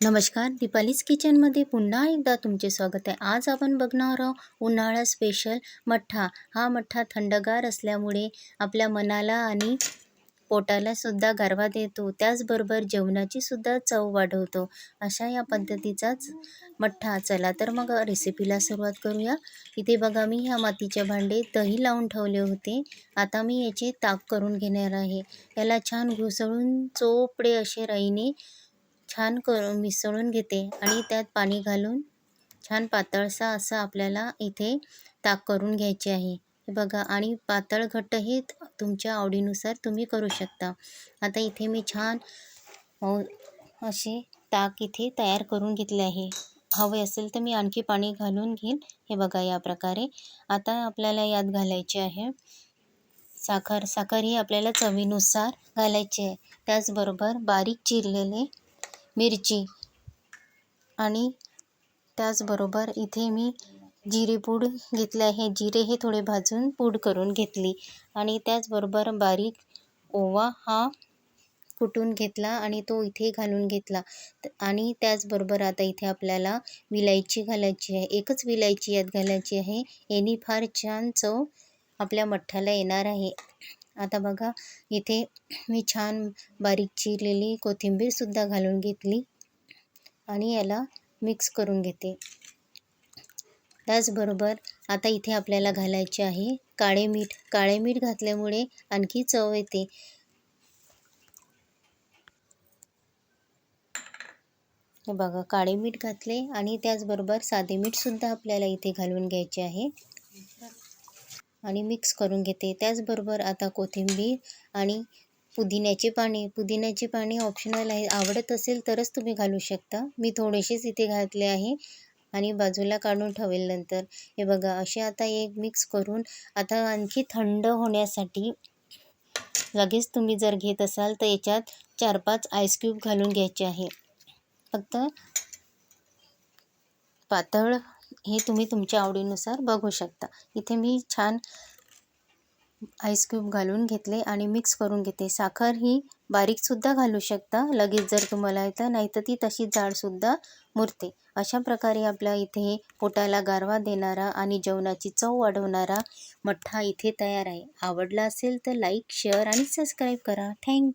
नमस्कार दीपालीज किचनमध्ये पुन्हा एकदा तुमचे स्वागत आहे. आज आपण बघणार आहोत उन्हाळा स्पेशल मठ्ठा. हा मठ्ठा थंडगार असल्यामुळे आपल्या मनाला आणि पोटाला सुद्धा गारवा देतो. त्याचबरोबर जेवणाची सुद्धा चव वाढवतो. अशा या पद्धतीचाच मठ्ठा. चला तर मग रेसिपीला सुरुवात करूया. इथे बघा मी ह्या मातीचे भांडे दही लावून ठेवले होते. आता मी याचे ताक करून घेणार आहे. याला छान घुसळून चोपडे असे राईने छान करून मिसळून घेते आणि त्यात पाणी घालून छान पातळसा असं आपल्याला इथे ताक करून घ्यायचे आहे. हे बघा आणि पातळ घट्ट हे तुमच्या आवडीनुसार तुम्ही करू शकता. आता इथे मी छान असे ताक इथे तयार करून घेतले आहे. हवे असेल तर मी आणखी पाणी घालून घेईन. हे बघा या प्रकारे. आता आपल्याला यात घालायचे आहे. साखर साखर ही आपल्याला चवीनुसार घालायची आहे. त्याचबरोबर बारीक चिरलेले मिरची. आणि त्याचबरोबर इथे मी जिरे पूड घेतले आहे. जिरे हे थोडे भाजून पूड करून घेतली. आणि त्याचबरोबर बारीक ओवा हा कुटून घेतला आणि तो इथे घालून घेतला. आणि त्याचबरोबर आता इथे आपल्याला विलायची घालायची आहे. एकच विलायची यात घालायची आहे. याने फार छान चव आपल्या मठ्ठाला येणार आहे. आता बघा इथे मी छान बारीक चिरलेली कोथिंबीरसुद्धा घालून घेतली आणि याला मिक्स करून घेते. त्याचबरोबर आता इथे आपल्याला घालायचे आहे काळे मीठ. काळे मीठ घातल्यामुळे आणखी चव येते. बघा काळे मीठ घातले आणि त्याचबरोबर साधे मीठसुद्धा आपल्याला इथे घालून घ्यायचे आहे. आणि मिक्स करून घेते. त्याचबरोबर आता कोथिंबीर आणि पुदिन्याचे पाणी पुदिन्याची पाणी ऑप्शनल आहे. आवडत असेल तरच तुम्ही घालू शकता. मी थोडेसेच इथे घातले आहे आणि बाजूला काढून ठेवेल नंतर. हे बघा असे आता एक मिक्स करून आता आणखी थंड होण्यासाठी लगेच तुम्ही जर घेत असाल तर याच्यात चार पाच आईस क्यूब घालून घ्यायचे आहे. फक्त पातळ हे तुम्ही तुमच्या आवडीनुसार बघू शकता. इथे मी छान आईस्क्यूब घालून घेतले आणि मिक्स करून घेते. साखर ही बारीकसुद्धा घालू शकता. लगेच जर तुम्हाला येतं नाही तर ती तशी जाडसुद्धा मुरते. अशा प्रकारे आपल्या इथे पोटाला गारवा देणारा आणि जेवणाची चव वाढवणारा मठ्ठा इथे तयार आहे. आवडला असेल तर लाईक शेअर आणि सबस्क्राईब करा. थँक